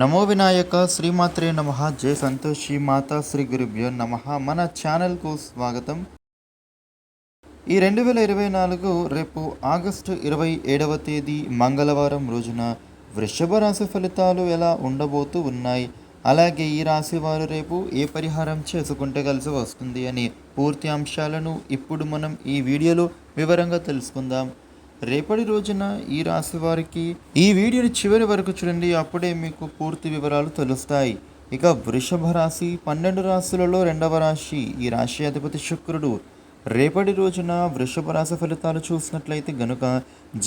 నమో వినాయక శ్రీమాత్రే నమ జయ సంతోషి మాతా శ్రీ గురుభ్యో నమ. మన ఛానల్కు స్వాగతం. ఈ రెండు వేల ఇరవై నాలుగు రేపు ఆగస్టు ఇరవై ఏడవ తేదీ మంగళవారం రోజున వృషభ రాశి ఫలితాలు ఎలా ఉండబోతూ ఉన్నాయి? అలాగే ఈ రాశి వారు రేపు ఏ పరిహారం చేసుకుంటే కలిసి వస్తుంది అని పూర్తి అంశాలను ఇప్పుడు మనం ఈ వీడియోలో వివరంగా తెలుసుకుందాం. రేపటి రోజున ఈ రాశి వారికి ఈ వీడియోని చివరి వరకు చూడండి అప్పుడే మీకు పూర్తి వివరాలు తెలుస్తాయి. ఇక వృషభ రాశి పన్నెండు రాశులలో రెండవ రాశి ఈ రాశి అధిపతి శుక్రుడు. రేపటి రోజున వృషభ రాశి ఫలితాలు చూసినట్లయితే గనుక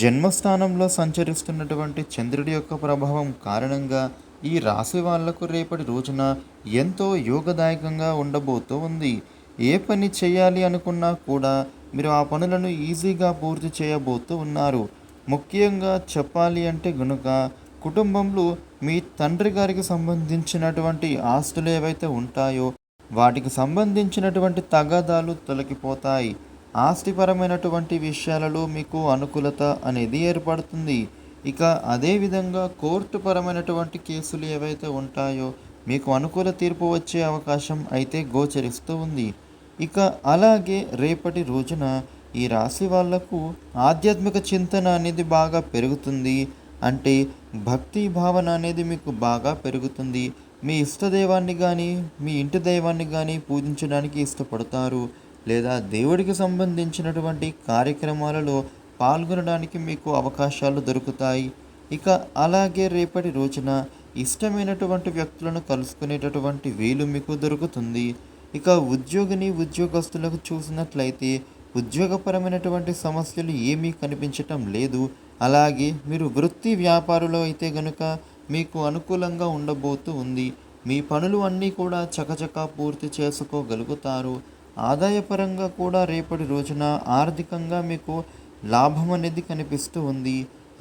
జన్మస్థానంలో సంచరిస్తున్నటువంటి చంద్రుడి యొక్క ప్రభావం కారణంగా ఈ రాశి వాళ్ళకు రేపటి రోజున ఎంతో యోగదాయకంగా ఉండబోతూ ఉంది ఏ పని చేయాలి అనుకున్నా కూడా మీరు ఆ పనులను ఈజీగా పూర్తి చేయబోతూ ఉన్నారు. ముఖ్యంగా చెప్పాలి అంటే గనుక కుటుంబంలో మీ తండ్రి గారికి సంబంధించినటువంటి ఆస్తులు ఏవైతే ఉంటాయో వాటికి సంబంధించినటువంటి తగాదాలు తొలగిపోతాయి. ఆస్తిపరమైనటువంటి విషయాలలో మీకు అనుకూలత అనేది ఏర్పడుతుంది. ఇక అదేవిధంగా కోర్టు పరమైనటువంటి కేసులు ఏవైతే ఉంటాయో మీకు అనుకూల తీర్పు వచ్చే అవకాశం అయితే గోచరిస్తూ ఉంది. ఇక అలాగే రేపటి రోజున ఈ రాశి వాళ్ళకు ఆధ్యాత్మిక చింతన అనేది బాగా పెరుగుతుంది. అంటే భక్తి భావన అనేది మీకు బాగా పెరుగుతుంది. మీ ఇష్టదైవాన్ని కానీ మీ ఇంటి దైవాన్ని కానీ పూజించడానికి ఇష్టపడతారు. లేదా దేవుడికి సంబంధించినటువంటి కార్యక్రమాలలో పాల్గొనడానికి మీకు అవకాశాలు దొరుకుతాయి. ఇక అలాగే రేపటి రోజున ఇష్టమైనటువంటి వ్యక్తులను కలుసుకునేటటువంటి వీలు మీకు దొరుకుతుంది. ఇక ఉద్యోగిని ఉద్యోగస్తులకు చూసినట్లయితే ఉద్యోగపరమైనటువంటి సమస్యలు ఏమీ కనిపించటం లేదు. అలాగే మీరు వృత్తి వ్యాపారులు అయితే గనుక మీకు అనుకూలంగా ఉండబోతూ ఉంది. మీ పనులు అన్నీ కూడా చకచకా పూర్తి చేసుకోగలుగుతారు. ఆదాయపరంగా కూడా రేపటి రోజున ఆర్థికంగా మీకు లాభం అనేది కనిపిస్తూ ఉంది.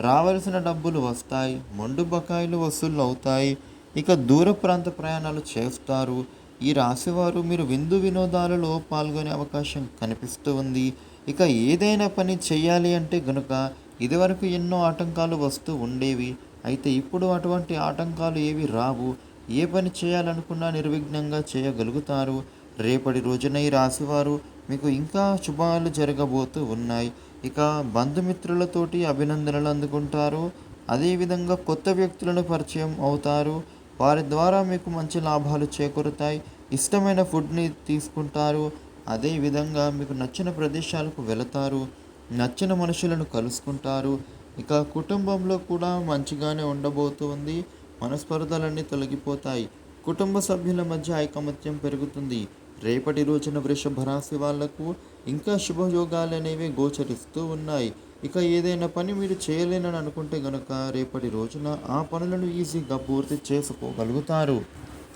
రావలసిన డబ్బులు వస్తాయి. మొండు బకాయిలు వసూలు అవుతాయి ఇక దూర ప్రాంత ప్రయాణాలు చేస్తారు. ఈ రాశివారు మీరు విందు వినోదాలలో పాల్గొనే అవకాశం కనిపిస్తూ ఉంది. ఇక ఏదైనా పని చేయాలి అంటే గనుక ఇదివరకు ఎన్నో ఆటంకాలు వస్తూ ఉండేవి. అయితే ఇప్పుడు అటువంటి ఆటంకాలు ఏవి రావు. ఏ పని చేయాలనుకున్నా నిర్విఘ్నంగా చేయగలుగుతారు. రేపటి రోజున ఈ రాశివారు మీకు ఇంకా శుభాలు జరగబోతూ ఉన్నాయి. ఇక బంధుమిత్రులతోటి అభినందనలు అందుకుంటారు. అదేవిధంగా కొత్త వ్యక్తులను పరిచయం అవుతారు. వారి ద్వారా మీకు మంచి లాభాలు చేకూరుతాయి. ఇష్టమైన ఫుడ్ని తీసుకుంటారు. అదేవిధంగా మీకు నచ్చిన ప్రదేశాలకు వెళతారు. నచ్చిన మనుషులను కలుసుకుంటారు. ఇక కుటుంబంలో కూడా మంచిగానే ఉండబోతుంది. మనస్పర్ధలన్నీ తొలగిపోతాయి. కుటుంబ సభ్యుల మధ్య ఐకమత్యం పెరుగుతుంది. రేపటి రోజున వృషభ రాశి వాళ్ళకు ఇంకా శుభయోగాలు అనేవి గోచరిస్తూ ఉన్నాయి. ఇక ఏదైనా పని మీరు చేయలేనని అనుకుంటే గనుక రేపటి రోజున ఆ పనులను ఈజీగా పూర్తి చేసుకోగలుగుతారు.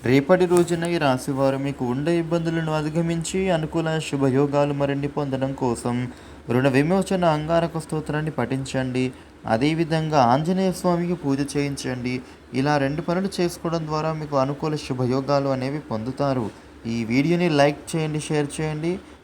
రేపటి రోజున ఈ రాశివారు మీకు ఉండే ఇబ్బందులను అధిగమించి అనుకూల శుభయోగాలు మరిన్ని పొందడం కోసం రుణ విమోచన అంగారక స్తోత్రాన్ని పఠించండి. అదేవిధంగా ఆంజనేయ స్వామికి పూజ చేయించండి. ఇలా రెండు పనులు చేసుకోవడం ద్వారా మీకు అనుకూల శుభయోగాలు అనేవి పొందుతారు. ఈ వీడియోని లైక్ చేయండి షేర్ చేయండి.